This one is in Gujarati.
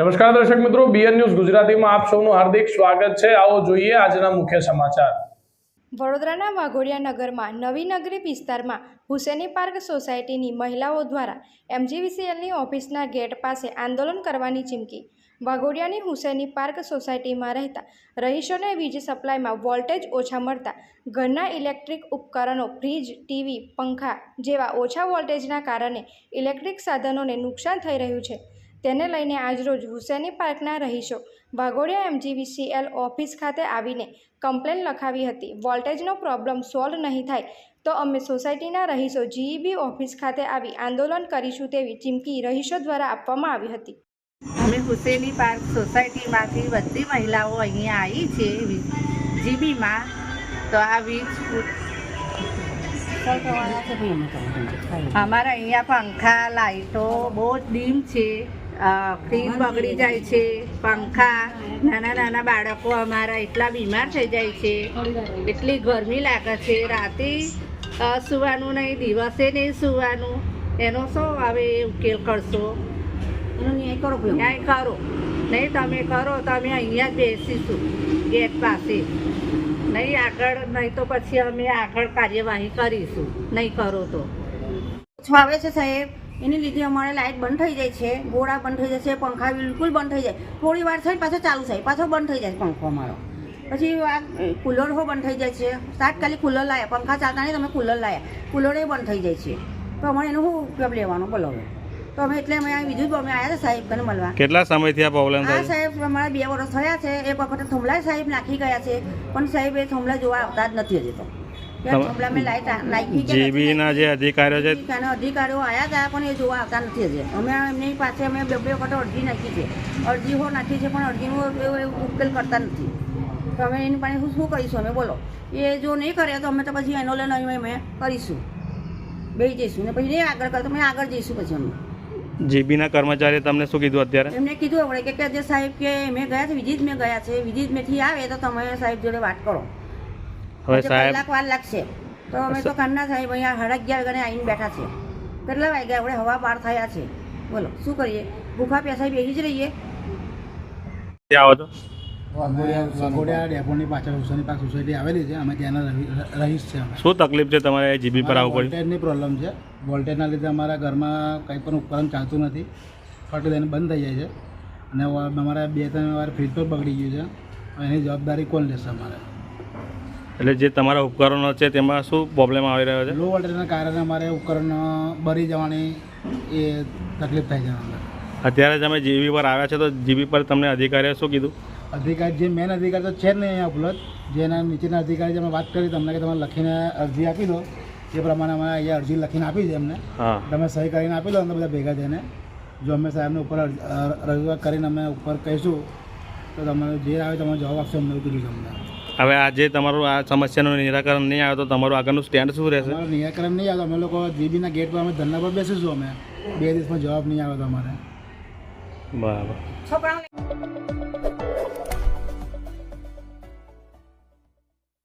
નમસ્કાર દર્શક મિત્રો બીએન ન્યૂઝ ગુજરાતીમાં આપ સૌનું હાર્દિક સ્વાગત છે. આવો જોઈએ આજના મુખ્ય સમાચાર. વડોદરાના વાઘોડિયા નગરમાં નવી નગરી વિસ્તારમાં હુસેની પાર્ક સોસાયટીની મહિલાઓ દ્વારા એમજીવીસીએલની ઓફિસના ગેટ પાસે આંદોલન કરવાની ચીમકી. વાઘોડિયાની હુસેની પાર્ક સોસાયટીમાં રહેતા રહીશોને વીજ સપ્લાયમાં વોલ્ટેજ ઓછા મળતા ઘરના ઇલેક્ટ્રિક ઉપકરણો, ફ્રીજ, ટીવી, પંખા જેવા ઓછા વોલ્ટેજના કારણે ઇલેક્ટ્રિક સાધનોને નુકસાન થઈ રહ્યું છે. તેને લઈને આજરોજ હુસેની પાર્કના રહીશો વાઘોડિયા એમજીવીસીએલ ઓફિસ ખાતે આવીને કમ્પ્લેન લખાવી હતી. વોલ્ટેજનો પ્રોબ્લેમ સોલ્વ નહીં થાય તો અમે સોસાયટીના રહીશો જીઈબી ઓફિસ ખાતે આવી આંદોલન કરીશું તેવી ચીમકી રહીશો દ્વારા આપવામાં આવી હતી. અમે હુસેની પાર્ક સોસાયટીમાંથી બધી મહિલાઓ અહીંયા આવી છે, જીબીમાં. તો આ વીજ અમારા અહીંયા પંખા લાઇટો બહુ ડીમ છે. ફ્રીજ બગડી જાય છે પંખા નાના નાના બાળકો અમારા એટલા બીમાર થઈ જાય છે એટલી ગરમી લાગે છે. રાતે સુવાનું નહીં દિવસે નહીં સુવાનું. એનો શું હવે ઉકેલ કરશો? ન્યાય કરો નહીં તમે કરો તો અમે અહીંયા જ બેસીશું ગેટ પાસે. નહીં આગળ નહીં તો પછી અમે આગળ કાર્યવાહી કરીશું. નહીં કરો તો. આવે છે સાહેબ? એની લીધે અમારે લાઇટ બંધ થઈ જાય છે ગોળા બંધ થઈ જાય છે પંખા બિલકુલ બંધ થઈ જાય. થોડી વાર થઈને પાછો ચાલુ થાય પાછો બંધ થઈ જાય પંખો અમારો. પછી આ કુલર હો બંધ થઈ જાય છે. તાત્કાલિક કુલર લાયા પંખા ચાલતા નહીં તમે કુલર લાયા. કુલરે બંધ થઈ જાય છે. તો અમારે એનો શું ઉપયોગ લેવાનો બોલો હવે? તો અમે એટલે અમે આ બીજું જ અમે આવ્યા હતા સાહેબ કને મળવા. કેટલા સમયથી આ પ્રોબ્લેમ થાય? સાહેબ અમારા બે વર્ષ થયા છે. એક વખતે થંભલા સાહેબ નાખી ગયા છે. પણ સાહેબ એ થંભલા જોવા આવતા જ નથી હજી તો. કે તમ- થંભલા મેં લાઈટ આ- નાખી કે નથી જીબી ના જે અધિકારીઓ છે અધિકારીઓ આવ્યા હતા પણ એ જોવા આવતા નથી હજી. અમે એમની પાસે અમે બે બે વખત અરજી નાખી છે. અરજી હો નાખી છે પણ અરજીનો ઉકેલ કરતા નથી. તો અમે એની પાસે શું કરીશું અમે? બોલો. એ જો નહીં કરે તો અમે તો પછી એનો લઈને અમે કરીશું. બેસી જઈશું ને પછી નહીં આગળ કરે તો અમે આગળ જઈશું પછી અમે. જીબીના કર્મચારી તમને શું કીધું અત્યારે? એમને કીધું આપણે કે કે જે સાહેબ કે મેં ગયા છે વિજિત મેં ગયા છે વિજિત મેથી આવે તો તમે સાહેબ જોડે વાત કરો. હવે સાહેબ કલાક વાર લાગશે. તો અમે તો કાનના સાહેબ અહીંયા સાડા અગિયાર ગણે આવીને બેઠા છે. કેટલા વાગ્યા? આપણે હવા પાર થયા છે. બોલો શું કરીએ? ભૂખા પ્યાસા બેસી જ રહીએ. આવો તો વાઘોડિયા ડેપોની પાછળ હુસેની પાર્ક સોસાયટી આવેલી છે. અમે ત્યાંના રહીશ છે અમે. શું તકલીફ છે તમારે જીબી પર આવવું પડ્યું? વોલ્ટેજની પ્રોબ્લેમ છે. વોલ્ટેજના લીધે અમારા ઘરમાં કંઈ પણ ઉપકરણ ચાલતું નથી. ફટ દઈને બંધ થઈ જાય છે. અને અમારા બે ત્રણ વાર ફ્રીજ પર બગડી ગયું છે. એની જવાબદારી કોણ લેશે અમારે? એટલે જે તમારા ઉપકરણો છે તેમાં શું પ્રોબ્લેમ આવી રહ્યો છે? લો વોલ્ટેજના કારણે અમારે ઉપકરણ બળી જવાની એ તકલીફ થાય છે. અત્યારે તમે જીબી પર આવ્યા છો તો જીબી પર તમને અધિકારીએ શું કીધું? અધિકારી જે મેન અધિકારી તો છે જ નહીં અહીંયા ઉપલબ્ધ. જેના નીચેના અધિકારી જે અમે વાત કરી તમને કે તમે લખીને અરજી આપી દો. એ પ્રમાણે અમે અહીંયા અરજી લખીને આપી છે એમને. તમે સહી કરીને આપી દો અમને બધા ભેગા થઈને. જો અમે સાહેબને ઉપર રજૂઆત કરીને અમે ઉપર કહીશું તો તમને જે આવે તમે જવાબ આપશો અમને કીધું છે અમને. હવે આજે તમારું આ સમસ્યાનું નિરાકરણ નહીં આવે તો તમારું આગળનું સ્ટેન્ડ શું રહેશે? નિરાકરણ નહીં આવે અમે લોકો જીબીના ગેટ પર અમે ધરણા પર બેસીશું અમે. બે દિવસમાં જવાબ નહીં આવે તમારે બરાબર.